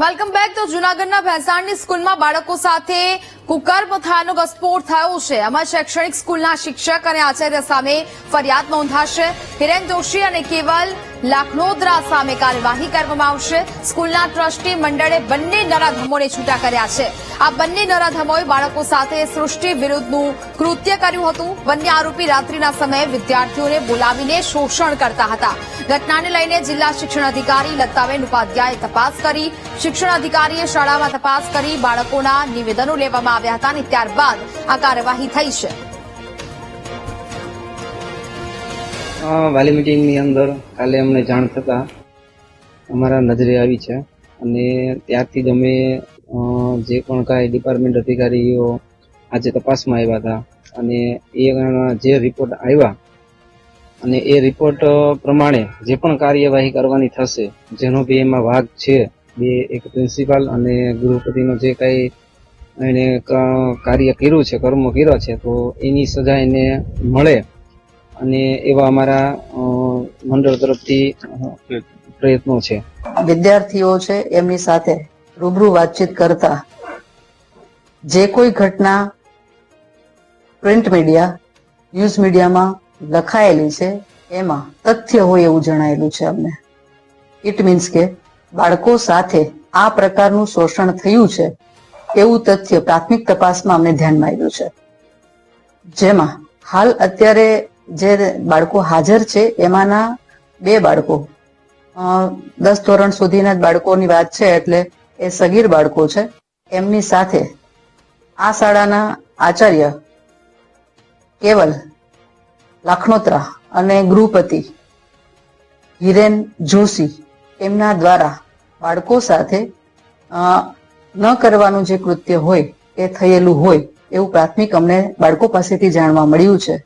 Welcome back તો જુનાગઢના ભેંસાણની સ્કૂલમાં બાળકો સાથે કુકર્મ થયાનો ગસ્ફોટ થયો છે. આમાં શૈક્ષણિક સ્કૂલના શિક્ષક અને આચાર્ય સામે ફરિયાદ નોંધાશે. હિરેન જોશી અને કેવલ લાખનોદરા સામે કાર્યવાહી કરવામાં આવશે. સ્કૂલના ટ્રસ્ટી મંડળે બંને નરાધમોને છૂટા કર્યા છે. આ બંને નરાધમોએ બાળકો સાથે સૃષ્ટિ વિરુદ્ધનું કૃત્ય કર્યું હતું. બંને આરોપી રાત્રિના સમયે વિદ્યાર્થીઓને બોલાવીને શોષણ કરતા હતા. ઘટનાને લઈને જિલ્લા શિક્ષણ અધિકારી લતાબેન ઉપાધ્યાયે તપાસ કરી. શિક્ષણ અધિકારીએ શાળામાં તપાસ કરી બાળકોના નિવેદનો લેવામાં આવ્યા હતા અને ત્યારબાદ આ કાર્યવાહી થઈ છે. વાલી મિટિંગની અંદર કાલે અમને જાણ થતાં અમારા નજરે આવી છે અને ત્યારથી જ અમે જે પણ કાંઈ ડિપાર્ટમેન્ટ અધિકારીઓ આજે તપાસમાં આવ્યા હતા અને એ જે રિપોર્ટ આવ્યા અને એ રિપોર્ટ પ્રમાણે જે પણ કાર્યવાહી કરવાની થશે, જેનો બી એમાં ભાગ છે બે એક પ્રિન્સિપાલ અને ગૃહપતિનો જે કાંઈ ક- કાર્ય કર્યું છે, કર્મ કર્યો છે, તો એની સજા એને મળે અને એવા અમારા મંડળ તરફથી પ્રયત્નો છે. વિદ્યાર્થીઓ છે, એમની સાથે રૂબરૂ વાતચીત કરતા જે કોઈ ઘટના પ્રિન્ટ મીડિયા, ન્યૂઝ મીડિયામાં લખાયેલી છે, એમાં તથ્ય હોય એવું જણાયેલું છે અમને. ઇટ મીન્સ કે બાળકો સાથે આ પ્રકારનું શોષણ થયું છે, એવું તથ્ય પ્રાથમિક તપાસમાં અમને ધ્યાનમાં આવ્યું છે. જેમાં હાલ અત્યારે જે બાળકો હાજર છે, એમાંના બે બાળકો. દસ ધોરણ સુધીના બાળકોની વાત છે, એટલે એ સગીર બાળકો છે. એમની સાથે આ શાળાના આચાર્ય કેવલ લાખણોત્રા અને ગૃહપતિ હિરેન જોશી એમના દ્વારા બાળકો સાથે ન કરવાનું જે કૃત્ય હોય, એ થયેલું હોય, એવું પ્રાથમિક અમને બાળકો પાસેથી જાણવા મળ્યું છે.